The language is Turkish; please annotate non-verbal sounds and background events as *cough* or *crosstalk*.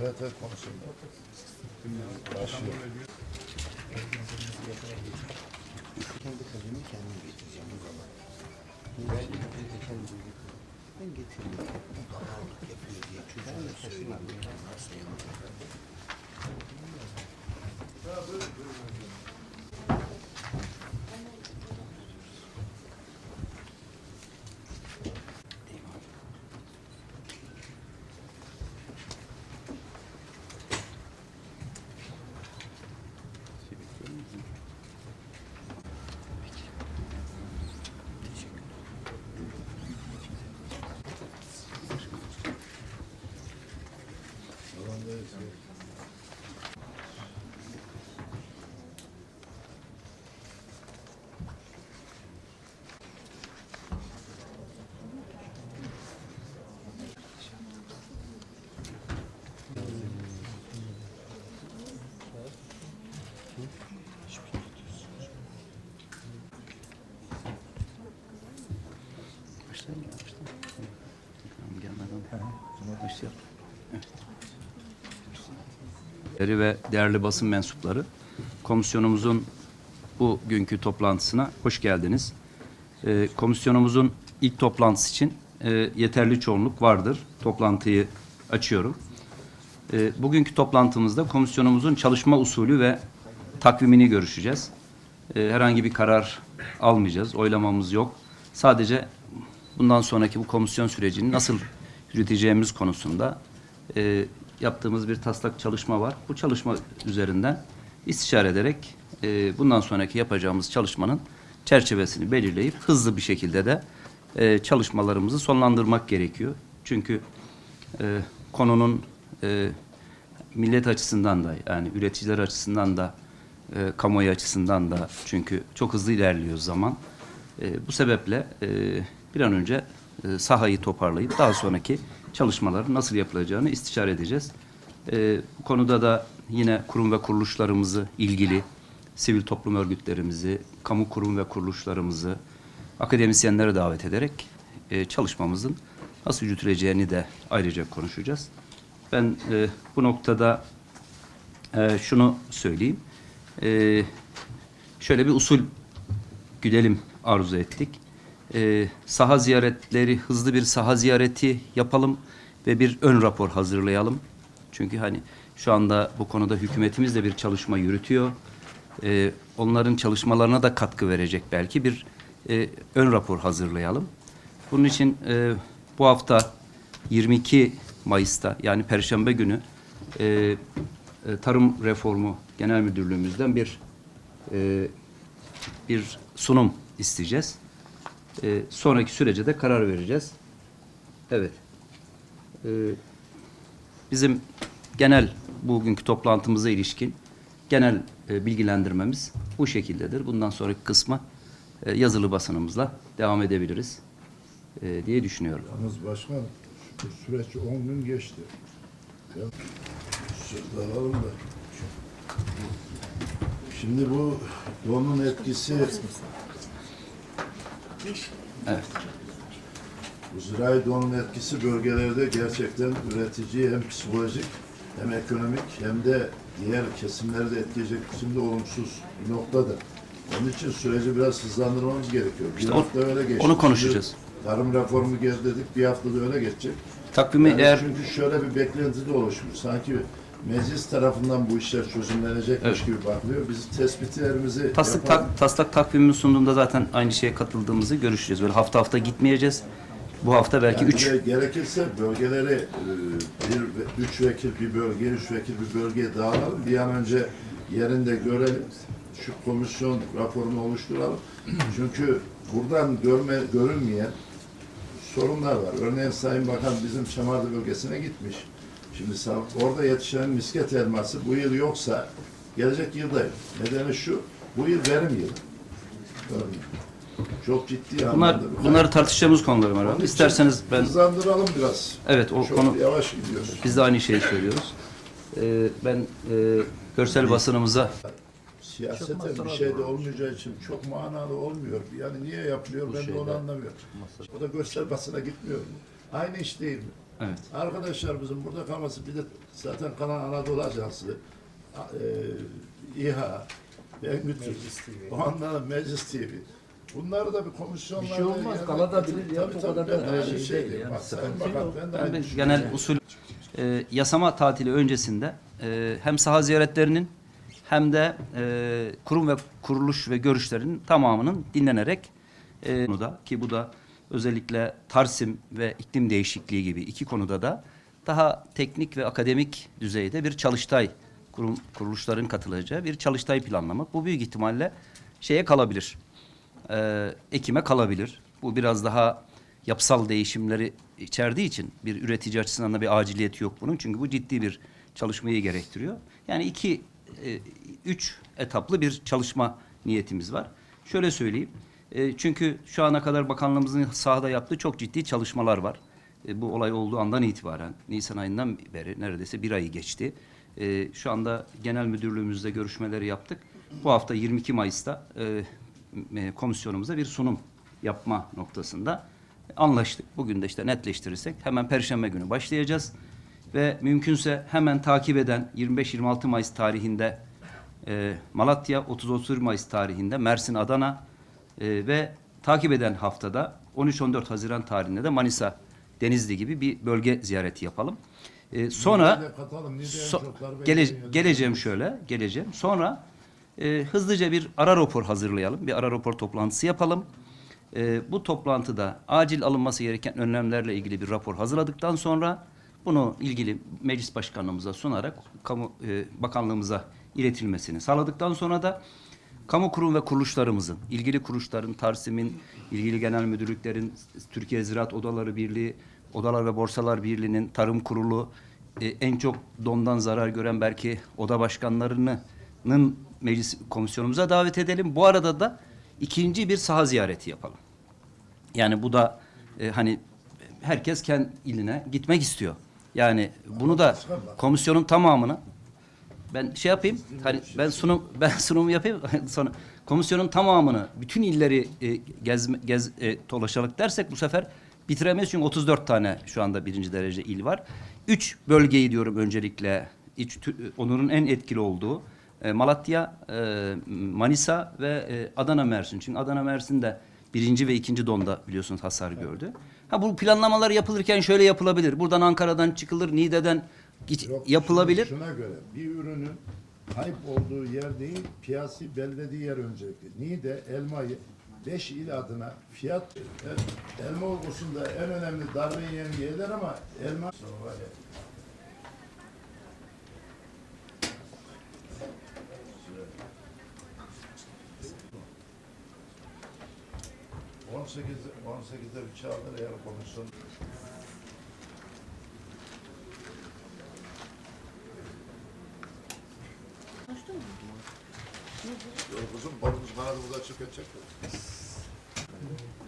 Evet evet konuşun. Başlıyor. Kendi kalemi kendim getireceğim. Ben kendim ben getirdim. Babalık yapıyor diye çocuğa söyleyeyim. Hastayım. Başlayalım ya, başlayalım. Tamam, gelmeden başlayalım. Evet. Ve değerli basın mensupları, komisyonumuzun bugünkü toplantısına hoş geldiniz. Ee, komisyonumuzun ilk toplantısı için e, yeterli çoğunluk vardır. Toplantıyı açıyorum. Ee, bugünkü toplantımızda komisyonumuzun çalışma usulü ve takvimini görüşeceğiz. Ee, herhangi bir karar almayacağız. Oylamamız yok. Sadece bundan sonraki bu komisyon sürecini nasıl yürüteceğimiz konusunda e, yaptığımız bir taslak çalışma var. Bu çalışma üzerinden istişare ederek e, bundan sonraki yapacağımız çalışmanın çerçevesini belirleyip hızlı bir şekilde de e, çalışmalarımızı sonlandırmak gerekiyor. Çünkü e, konunun e, millet açısından da yani üreticiler açısından da e, kamuoyu açısından da çünkü çok hızlı ilerliyor zaman. E, bu sebeple e, bir an önce e, sahayı toparlayıp daha sonraki çalışmaların nasıl yapılacağını istişare edeceğiz. E, bu konuda da yine kurum ve kuruluşlarımızı ilgili sivil toplum örgütlerimizi, kamu kurum ve kuruluşlarımızı, akademisyenleri davet ederek e, çalışmamızın nasıl yürütüleceğini de ayrıca konuşacağız. Ben e, bu noktada şunu söyleyeyim. Şöyle bir usul güdelim arzu ettik. E, saha ziyaretleri, hızlı bir saha ziyareti yapalım ve bir ön rapor hazırlayalım. Çünkü hani şu anda bu konuda hükümetimiz de bir çalışma yürütüyor. E, onların çalışmalarına da katkı verecek belki bir e, ön rapor hazırlayalım. Bunun için e, bu hafta 22 Mayıs'ta yani Perşembe günü e, e, Tarım Reformu Genel Müdürlüğümüzden bir e, bir sunum isteyeceğiz. E, sonraki sürece de karar vereceğiz. Evet. E, bizim genel bugünkü toplantımıza ilişkin genel e, bilgilendirmemiz bu şekildedir. Bundan sonraki kısmı e, yazılı basınımızla devam edebiliriz e, diye düşünüyorum. Yalnız başkan şu süreç 10 gün geçti. Ya, alalım da. Şimdi bu donun etkisi Evet. bu zirai donun etkisi bölgelerde gerçekten üreticiyi hem psikolojik hem ekonomik hem de diğer kesimleri de etkileyecek biçimde olumsuz bir noktadır. Onun için süreci biraz hızlandırmamız gerekiyor. Bir İşte o- hafta öyle geçti. onu konuşacağız. Şimdi Tarım reformu geldi dedik, bir haftada öyle geçecek. Takvimi Yani eğer Çünkü şöyle bir beklenti de oluşmuş. Sanki meclis tarafından bu işler çözümlenecekmiş Evet. gibi bakılıyor. Biz tespitlerimizi Taslak, yapalım. tak, taslak takvimimi sunduğumda zaten aynı şeye katıldığımızı görüşeceğiz. Böyle hafta hafta gitmeyeceğiz. Bu hafta belki Yani üç. gerekirse bölgeleri e, bir, üç vekil bir bölge, üç vekil bir bölgeye dağılalım. Bir an önce yerinde görelim. Şu komisyon raporunu oluşturalım. *clears throat* Çünkü buradan görme, görünmeyen sorunlar var. Örneğin Sayın Bakan bizim Çamardı bölgesine gitmiş. Şimdi orada yetişen misket elması bu yıl yoksa gelecek yılda yok. Nedeni şu, bu yıl verim yılı. Çok ciddi Bunlar anlamda bunları tartışacağımız konular Onun için İsterseniz ben Hızlandıralım biraz. evet o Çok konu yavaş gidiyoruz. biz de aynı şeyi söylüyoruz. e, ben e, görsel basınımıza Siyaseten bir şey de olmayacağı için çok manalı olmuyor. Yani niye yapılıyor ben de onu anlamıyorum. O da görsel basına gitmiyor mu? Aynı iş değil mi? Evet. Arkadaşlarımızın burada kalması bir de zaten kalan Anadolu Ajansı, e, İHA, Bengütür, o anda Meclis TV. Bunları da bir komisyonlar... Bir şey olmaz, kalabilir ya, Tabii o tabii kadar ben da de aynı şey şey değil yani, Bak, Bakan ben de Ben aynı de düşünüyorum. genel usul e, yasama tatili öncesinde e, hem saha ziyaretlerinin hem de e, kurum ve kuruluş ve görüşlerinin tamamının dinlenerek e, konuda ki bu da özellikle Tarsim ve iklim değişikliği gibi iki konuda da daha teknik ve akademik düzeyde bir çalıştay kurum kuruluşların katılacağı bir çalıştay planlamak. Bu büyük ihtimalle şeye kalabilir. E, Ekim'e kalabilir. Bu biraz daha yapısal değişimleri içerdiği için bir üretici açısından da bir aciliyeti yok bunun. Çünkü bu ciddi bir çalışmayı gerektiriyor. Yani iki, e, üç etaplı bir çalışma niyetimiz var. Şöyle söyleyeyim. E, çünkü şu ana kadar bakanlığımızın sahada yaptığı çok ciddi çalışmalar var. E, bu olay olduğu andan itibaren, Nisan ayından beri neredeyse bir ayı geçti. E, şu anda genel müdürlüğümüzde görüşmeleri yaptık. Bu hafta 22 Mayıs'ta komisyonumuza bir sunum yapma noktasında anlaştık. Bugün de işte netleştirirsek hemen Perşembe günü başlayacağız. Ve mümkünse hemen takip eden 25-26 Mayıs tarihinde Malatya, 30-31 Mayıs tarihinde Mersin, Adana e, ve takip eden haftada 13-14 Haziran tarihinde de Manisa, Denizli gibi bir bölge ziyareti yapalım. E, sonra katalım, So- gele- geleceğim şöyle, geleceğim. Sonra e, hızlıca bir ara rapor hazırlayalım. Bir ara rapor toplantısı yapalım. E, bu toplantıda acil alınması gereken önlemlerle ilgili bir rapor hazırladıktan sonra bunu ilgili meclis başkanlığımıza sunarak kamu e, bakanlığımıza iletilmesini sağladıktan sonra da kamu kurum ve kuruluşlarımızın, ilgili kuruluşların, Tarsim'in, ilgili genel müdürlüklerin, Türkiye Ziraat Odaları Birliği, Odalar ve Borsalar Birliği'nin, Tarım Kurulu, e, en çok dondan zarar gören belki oda başkanlarının meclis komisyonumuza davet edelim. Bu arada da ikinci bir saha ziyareti yapalım. Yani bu da e, hani herkes kendi iline gitmek istiyor. Yani bunu da komisyonun tamamını ben şey yapayım. Hani ben sunum *laughs* ben sunumu yapayım sonra komisyonun tamamını bütün illeri e, gez gez e, dolaşarak dersek bu sefer bitiremeyiz çünkü 34 tane şu anda birinci derece il var. Üç bölgeyi diyorum öncelikle. İç, onurun en etkili olduğu e, Malatya, e, Manisa ve e, Adana Mersin. Çünkü Adana Mersin de birinci ve ikinci donda biliyorsunuz hasar gördü. Ha bu planlamalar yapılırken şöyle yapılabilir. Buradan Ankara'dan çıkılır, Niğde'den git- Yok, yapılabilir. Şuna, göre bir ürünün kayıp olduğu yer değil, piyasi belirlediği yer öncelikli. Niğde elmayı 5 il adına fiyat el- elma olgusunda en önemli darbe yiyen yerler ama elma sonra var ya, 18 18'de bir çağdır eğer komisyon キャッチアップです。